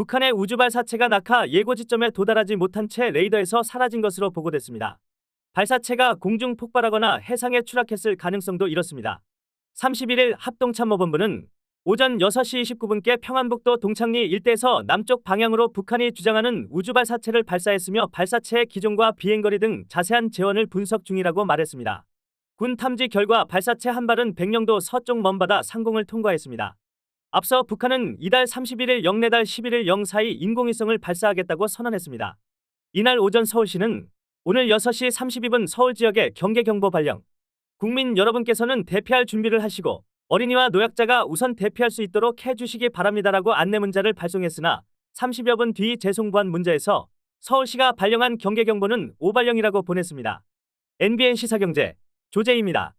북한의 우주 발 사체가 낙하 예고 지점에 도달하지 못한 채 레이더에서 사라진 것으로 보고됐습니다. 발사체가 공중 폭발하거나 해상에 추락했을 가능성도 이렇습니다. 31일 합동참모본부는 오전 6시 29분께 평안북도 동창리 일대에서 남쪽 방향으로 북한이 주장하는 우주 발사체를 발사했으며 발사체의 기종과 비행거리 등 자세한 재원을 분석 중이라고 말했습니다. 군 탐지 결과 발사체 한 발은 백령도 서쪽 먼바다 상공을 통과했습니다. 앞서 북한은 이달 31일 0 내달 11일 0 사이 인공위성을 발사하겠다고 선언했습니다. 이날 오전 서울시는 오늘 6시 32분 서울 지역에 경계경보 발령. 국민 여러분께서는 대피할 준비를 하시고 어린이와 노약자가 우선 대피할 수 있도록 해주시기 바랍니다라고 안내 문자를 발송했으나 30여 분 뒤 재송부한 문자에서 서울시가 발령한 경계경보는 오발령이라고 보냈습니다. NBN 시사경제 조재입니다.